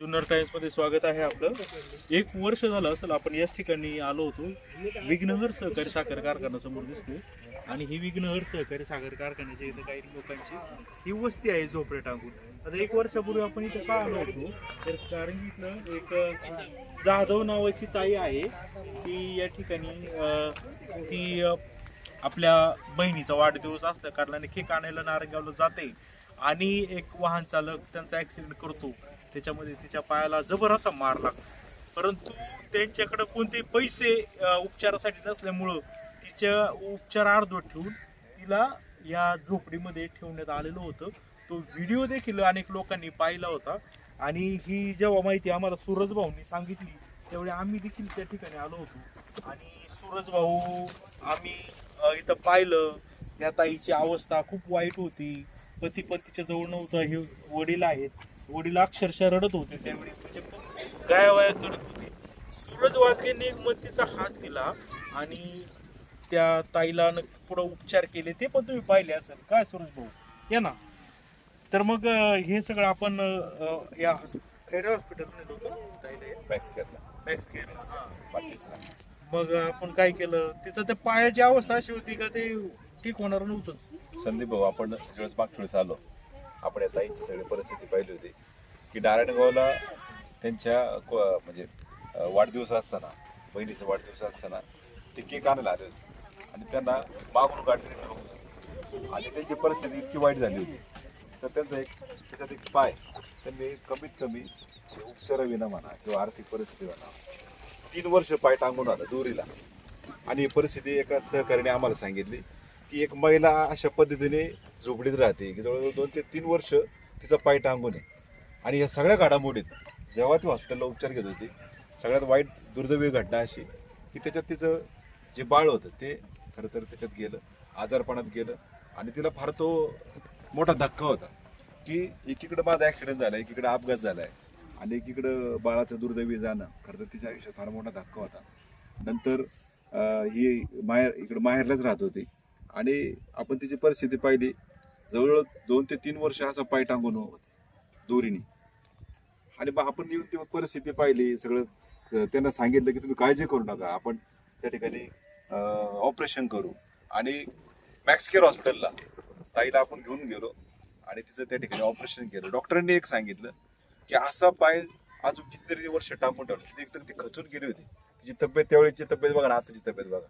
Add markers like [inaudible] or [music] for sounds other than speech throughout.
जुन्नर टाइम्समध्ये स्वागत आहे आपलं. एक वर्ष झालं असेल आपण याच ठिकाणी आलो होतो. विघ्नहर सहकारी साखर कारखाना समोर दिसतोय. आणि ही विघ्नहर सहकारी साखर कारखान्याच्या इथं काही लोकांची ही वस्ती आहे झोपडे टाकून. आता एक वर्षापूर्वी आपण इथं का आलो होतो. तर कारण इथं इथलं एक जाधव नावाची ताई आहे. ती या ठिकाणी ती आपल्या बहिणीचा वाढदिवस असल्या कारणाने केक आणायला नारंगावला जाते. आणि एक वाहन चालक त्यांचा ऍक्सिडेंट करतो. त्याच्यामध्ये तिच्या पायाला जबर असा मार लागतो. परंतु त्यांच्याकडे कोणते पैसे उपचारासाठी नसल्यामुळं तिच्या उपचार अर्धवट ठेवून तिला या झोपडीमध्ये ठेवण्यात आलेलं होतं. तो व्हिडिओ देखील अनेक लोकांनी पाहिला होता. आणि ही जेव्हा माहिती आम्हाला सूरज भाऊंनी सांगितली त्यावेळी आम्ही देखील त्या ठिकाणी आलो होतो. आणि सूरज भाऊ आम्ही इथं पाहिलं. त्या ताईची अवस्था खूप वाईट होती. पती पतीच्या जवळ नव्हतं हे वडील आहेत. वडील अक्षरशः रडत होते. त्यावेळी म्हणजे खूप गायावाया करत होते. सूरज वाघेने मतीचा हात दिला आणि त्या ताईला पुढं उपचार केले. ते पण तुम्ही पाहिले असेल. काय सूरज भाऊ? या ना. तर मग हे सगळं आपण या खेडे हॉस्पिटलमध्ये होतो ताईला या. मॅक्स केअरला Max care. हा. पाटीलला मग आपण काय केलं? तिचं त्या पायाची अवस्था अशी होती का ते ठीक होणार नव्हतंच संदीप भाऊ आपण ज्यावेळेस मागच्या वेळेस आलो आपण या ताईंची सगळी परिस्थिती पाहिली होती की नारायणगावला त्यांच्या को- म्हणजे अं, वाढदिवस असताना बहिणीचा वाढदिवस असताना ते केक आणायला आले होते. आणि त्यांना मागून गाठले आणि त्यांची परिस्थिती इतकी वाईट झाली होती. तर त्यांचा एक त्याच्यात एक पाय त्यांनी कमीत कमी उपचाराविना म्हणा किंवा आर्थिक परिस्थिती म्हणा तीन वर्ष पाय टांगून आला दोरीला. आणि ही परिस्थिती एका सहकार्याने आम्हाला सांगितली. की एक महिला अशा पद्धतीने झोपडीत राहते की जवळजवळ दोन ते तीन वर्ष तिचा पाय टांगून आहे. आणि या सगळ्या घडामोडीत जेव्हा ती हॉस्पिटलला उपचार घेत होती सगळ्यात वाईट दुर्दैवी घटना अशी की त्याच्यात तिचं जे बाळ होतं ते खरं तर त्याच्यात गेलं आजारपणात गेलं आणि तिला फार तो मोठा धक्का होता की एकीकडे माझा ॲक्सिडेंट झाला एकीकडे अपघात झाला आहे आणि एकीकडं बाळाचं दुर्दैवी जाणं खरं तर तिच्या आयुष्यात फार मोठा धक्का होता. नंतर ही माहेर इकडे माहेरलाच राहत होती. आणि आपण तिची परिस्थिती पाहिली. जवळ दोन ते तीन वर्ष असा पाय टांगून होते. दोरीने. आणि मग आपण येऊन ती परिस्थिती पाहिली. सगळं त्यांना सांगितलं की तुम्ही काळजी करू नका. आपण त्या ठिकाणी ऑपरेशन करू. आणि मॅक्स केअर हॉस्पिटलला ताईला आपण घेऊन गेलो. आणि तिचं त्या ठिकाणी ऑपरेशन केलं. डॉक्टरांनी एक सांगितलं की असा पाय अजून कितीतरी वर्ष टाकून ठेवलं. तिथे एकदम ती खचून गेली होती. तिची तब्येत त्यावेळेची तब्येत बघा आताची तब्येत बघा.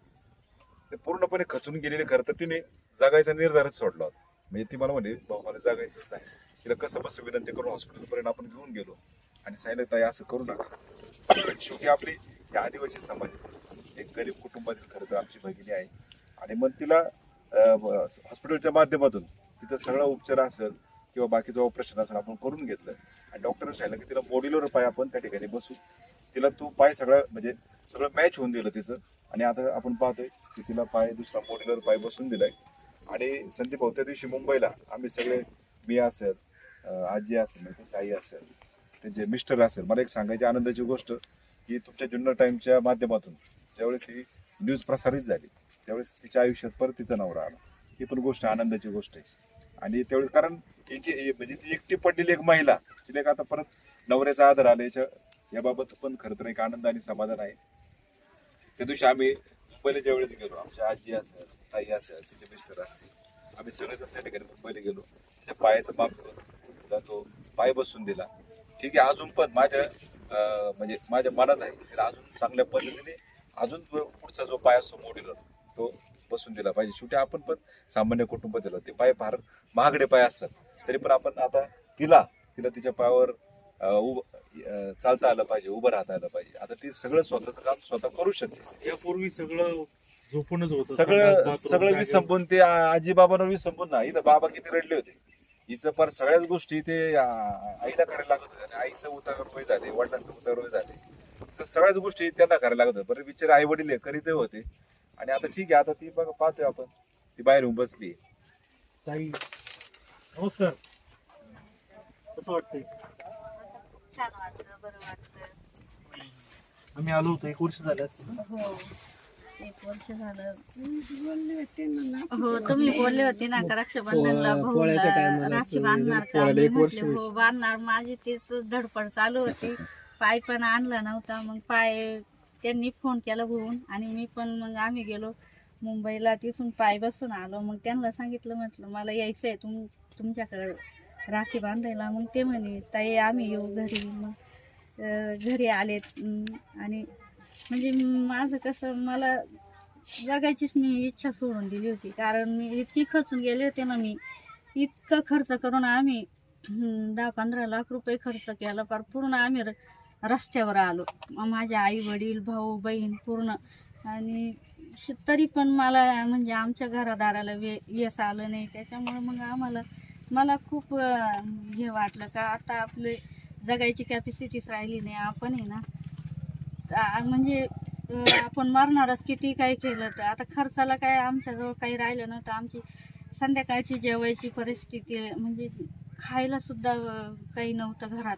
ते पूर्णपणे खचून गेलेले खरं तर तिने जगायचा निर्धारच सोडला होता. म्हणजे ती मला म्हणे भाऊ मला जागायचंच नाही. तिला कसं बसं विनंती करून हॉस्पिटलपर्यंत आपण घेऊन गेलो. आणि सांगितलं ताई असं करू नका शेवटी आपली या आदिवासी समाज एक गरीब कुटुंबातील खरं तर आमची भगिनी आहे. आणि मग तिला हॉस्पिटलच्या माध्यमातून तिचा सगळा उपचार असेल किंवा बाकीचं ऑपरेशन असेल आपण करून घेतलं. आणि डॉक्टरने सांगितलं की तिला मॉड्युलर पाय आपण त्या ठिकाणी बसू. तिला तो पाय सगळं म्हणजे सगळं मॅच होऊन दिलं तिचं. आणि आता आपण पाहतोय की तिला पाय दुसरा मॉड्युलर पाय बसून दिलाय. आणि संदीप भाऊ दिवशी मुंबईला आम्ही सगळे मी असेल आजी असेल म्हणजे त्यांची आई असेल त्यांचे मिस्टर असेल मला एक सांगायची आनंदाची गोष्ट की तुमच्या जुन्नर टाईमच्या माध्यमातून ज्यावेळेस ही न्यूज प्रसारित झाली त्यावेळेस तिच्या आयुष्यात परत तिचा नवरा आला. ही पण गोष्ट आनंदाची गोष्ट आहे. आणि त्यावेळेस कारण म्हणजे ती एकटी पडलेली एक महिला तिला एक आता परत नवऱ्याचा आदर आला याच्या याबाबत पण खरं तर एक आनंद आणि समाधान आहे. त्या दिवशी आम्ही मुंबईला ज्यावेळेस गेलो आमच्या आजी असेल ताई असेल तिचे मिस्टर असतील आम्ही सगळेजण त्या ठिकाणी मुंबईला गेलो. त्या पायाचं माप करून तो पाय बसून दिला. ठीक आहे अजून पण माझ्या म्हणजे माझ्या मनात आहे त्याला अजून चांगल्या पद्धतीने अजून पुढचा जो पाय असतो मोडीला तो बसून दिला पाहिजे. शेवटी आपण पण सामान्य कुटुंब दिलं ते पाय फार महागडे पाय असतात. तरी पण आपण आता तिला तिला तिच्या पायावर चालता आलं पाहिजे उभं राहता आलं पाहिजे. आता ती सगळं स्वतःचं काम स्वतः करू शकते. यापूर्वी सगळं झोपूनच होतं. सगळं सगळं जागेवर. विसंबून ते आजी बाबांवर विसंबून ना. इथं बाबा किती रडले होते. हिचं पर सगळ्याच गोष्टी ते आईला करायला लागत होत्या आणि आईचं उतार वय झाले वडिलांचं उतार वय झाले. सगळ्याच गोष्टी त्यांना करायला लागत होत्या. बरं बिचारे आई वडील करीत होते. आणि आता ठीक आहे. आता ती बघा पाहतोय आपण. ती बाहेर येऊन बसली ताई नमस्कार. कसं वाटतंय? छान वाटतं बरं वाटतं. आम्ही आलो होतो एक वर्ष झालं असतं. हो एक वर्ष झालं. हो तुम्ही बोलले होते ना का रक्षाबंधनला पोळा- पोळ्याच्या भाऊला टायमाला राखी बांधणार का? पोळ्याला मी एक वर्ष म्हटले हो बांधणार. माझी तेच धडपड चालू होती. पाय पण आणला नव्हता. मग पाय त्यांनी फोन केला होऊन आणि मी पण मग आम्ही गेलो. मुंबईला तिथून पाय बसून आलो. मग त्यांना सांगितलं म्हटलं मला यायचं आहे तुम तुमच्याकडे राखी बांधायला. मग ते म्हणे ताई आम्ही येऊ घरी. मग घरी आलेत आणि म्हणजे माझं कसं मला जगायचीच मी इच्छा सोडून दिली होती. कारण मी इतकी खर्चून गेले होते ना मी. इतकं खर्च करून आम्ही दहा पंधरा लाख रुपये खर्च केला. पर पूर्ण आम्ही र- रस्त्यावर आलो. माझे आई वडील भाऊ बहीण पूर्ण. आणि श- तरी पण मला म्हणजे आमच्या घरादाराला वे यश आलं नाही. त्याच्यामुळे मग आम्हाला मला खूप अं, हे वाटलं का आता आपले जगायची कॅपॅसिटीच राहिली नाही आपण आहे ना. आ- म्हणजे अं, आपण मरणारच किती काही केलं तर आता खर्चाला काय आमच्याजवळ काही राहिलं नव्हतं. आमची संध्याकाळची जेवायची परिस्थिती म्हणजे खायला सुद्धा अं, काही नव्हतं घरात.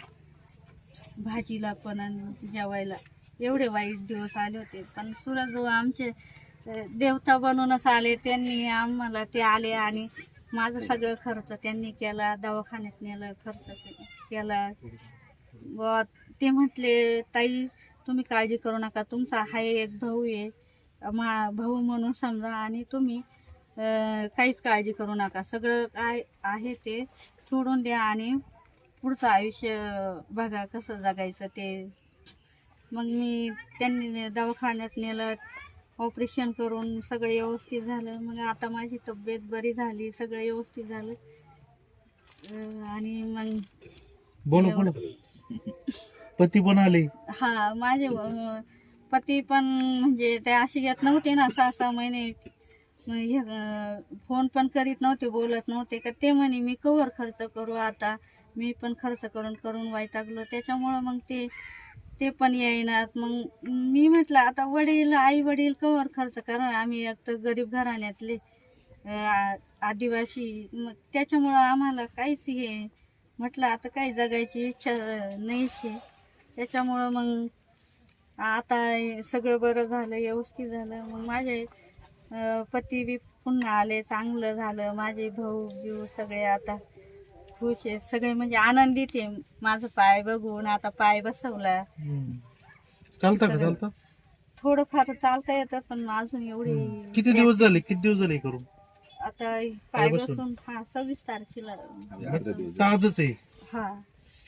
भाजीला पण आणि जेवायला. एवढे वाईट दिवस आले होते. पण सुरज भाऊ आमचे अं, देवता बनूनच आले. त्यांनी आम्हाला ते आले आणि माझं सगळं खर्च त्यांनी केला दवाखान्यात नेलं खर्च केला व ते म्हटले ताई तुम्ही काळजी करू नका तुमचा हा एक भाऊ आहे. मा भाऊ म्हणून समजा आणि तुम्ही काहीच काळजी करू नका. सगळं काय आहे ते सोडून द्या आणि पुढचं आयुष्य बघा कसं जगायचं ते. मग मी त्यांनी दवाखान्यात नेलं ऑपरेशन करून सगळं व्यवस्थित झालं. मग आता माझी तब्येत बरी झाली सगळं व्यवस्थित झालं. अं, आणि मग बोला बोला. पती पण आले. हा माझे अं, पती पण म्हणजे ते असे येत नव्हते ना सहा सहा महिने. मग हे, अं, फोन पण करीत नव्हते बोलत नव्हते. का ते म्हणे मी कवर खर्च करू आता. मी पण खर्च करून करून वैतागलो त्याच्यामुळं मग ते ते पण येईनात. मग मी म्हटलं आता वडील आई वडील कवर खर्च करणार? आम्ही एक तर गरीब घराण्यातले अं, आ- आदिवासी. मग त्याच्यामुळं आम्हाला काहीच हे म्हटलं आता काही जगायची इच्छा अं, नाहीच आहे त्याच्यामुळं मग आता हे सगळं बरं झालं व्यवस्थित झालं. मग माझे अं, पती बी पुन्हा आले चांगलं झालं. माझे भाऊ बिऊ सगळे आता खुश आहेत सगळे म्हणजे आनंदित आहे. माझं पाय बघून आता पाय बसवला. चालता का? चालता? थोडंफार चालता येतं पण अजून एवढी किती दिवस झाले? किती दिवस झाले हे करून? आता पाय बसून? बसून हा सव्वीस तारखेला. दिवस. तर आजच आहे. हा.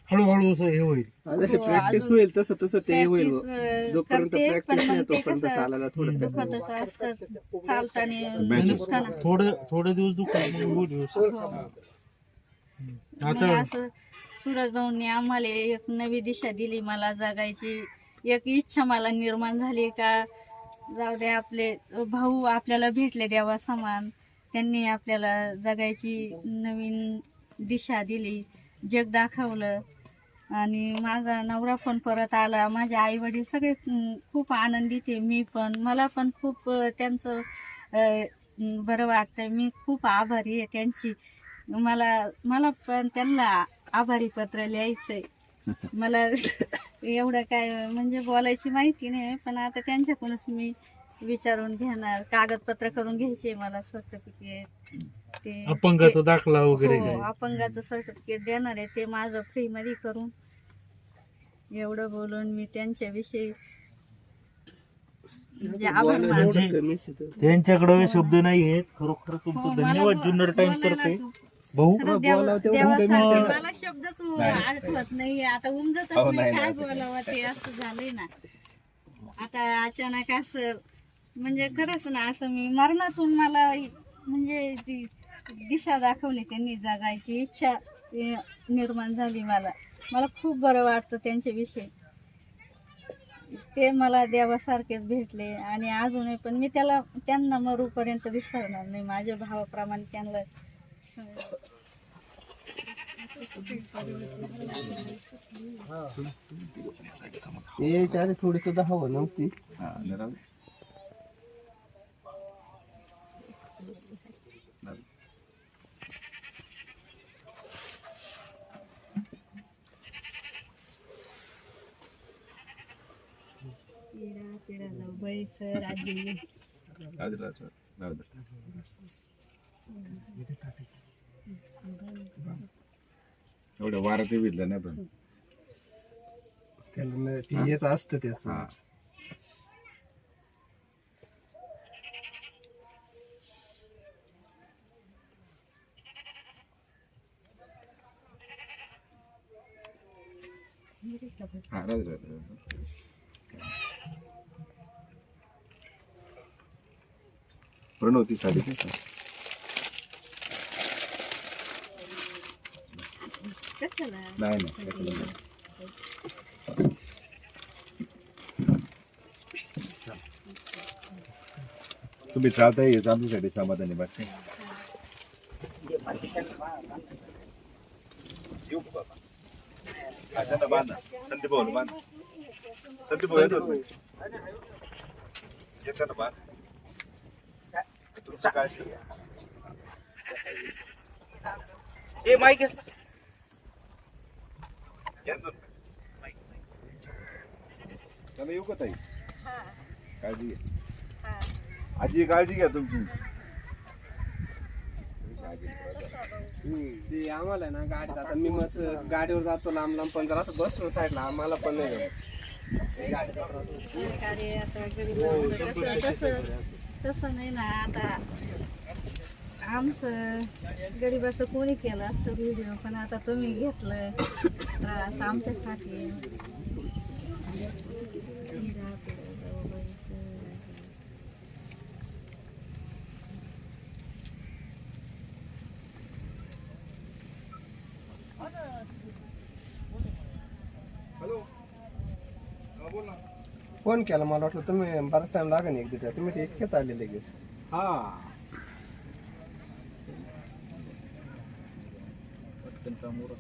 हळूहळू असं हे होईल. जसे हो, प्रॅक्टिस अजून होईल तसं तसं ते होईल. practice, जोपर्यंत करते, पण प्रॅक्टिस नाही ते तोपर्यंत कसं चालायला थोडं दुखतच असतं चालताना दुखताना. थोडं थोडे दिवस दुखत मग होईल व्यवस्थित. हो. आता असं सूरज भाऊंनी आम्हाला एक नवी दिशा दिली मला जगायची एक इच्छा मला निर्माण झाली का जाऊ दे आपले भाऊ आपल्याला भेटले देवा समान त्यांनी आपल्याला जगायची नवीन दिशा दिली जग दाखवलं. आणि माझा नवरा पण परत आला माझे आई वडील सगळे खूप आनंदित आहे मी पण मला पण खूप त्यांचं बरं वाटतंय मी खूप आभारी आहे त्यांची. मला मला पण त्यांना आभारी पत्र लिहायचंय. [laughs] मला एवढं काय म्हणजे बोलायची माहिती नाही पण आता त्यांच्याकडूनच मी विचारून घेणार. कागदपत्र करून घ्यायचे मला सर्टिफिकेट ते अपंगाचा दाखला वगैरे हो, अपंगाचं सर्टिफिकेट देणार आहे. ते माझं फ्री मध्ये करून. एवढं बोलून मी त्यांच्याविषयी म्हणजे आभार मानते. त्यांच्याकडे शब्द नाही आहेत खरोखर हो, तुमचं मला धन्यवाद जुन्नर टाइम करते भाऊ बोलावं तेवढं. मला शब्दच नाही. आठवत नाही आता उमजतच हो, नाही नाही, काय नाही. बोलावं ते असं झालंय ना आता अचानक असं म्हणजे खरंच ना असं मी मरणातून मला म्हणजे ती दिशा दाखवली त्यांनी जगायची इच्छा अं, निर्माण झाली मला मला खूप बरं वाटतं त्यांच्याविषयी ते मला देवासारखेच भेटले आणि अजूनही पण मी त्याला त्यांना मरूपर्यंत विसरणार नाही माझ्या भावाप्रमाणे त्यांना यायच्या आधी थोडी सुद्धा हवं नव्हती. हा, जाऊ आजी एवढं वारा ते विधलं नाही पण त्याला न- ते हेच असतं त्याच हा हा राहू दे, राहू दे, राहू दे. प्रणव ती साडी दे. नाही नाही कशाला नाही. तुम्ही चालता येईल आमच्यासाठी समाधानी बाकी येऊ का बाबा? हा, त्यांना बांधा. संदीप भाऊला बांधा. संदीप भाऊ येतो ना? येतो ना बांध. तुमचं काळजी घ्या. ए माईक येतो ना. चला येऊ का ताई? काळजी घ्या आजी काळजी घ्या तुमची. ते आम्हाला आहे ना गाडीत आता मी मस्त गाडीवर जातो लांब लांब पण जरा असं बसतो साईडला आम्हाला पण नाही तसं नाही ना आता. आमचं गरिबाचं कोणी केलं असतं व्हिडिओ पण आता तुम्ही घेतलं त्रास आमच्यासाठी. फ़ोन केला मला वाटलं तुम्ही बराच टाइम लागेल एक दिवस तुम्ही ते इतक्यात आले लगेच. हा. температура.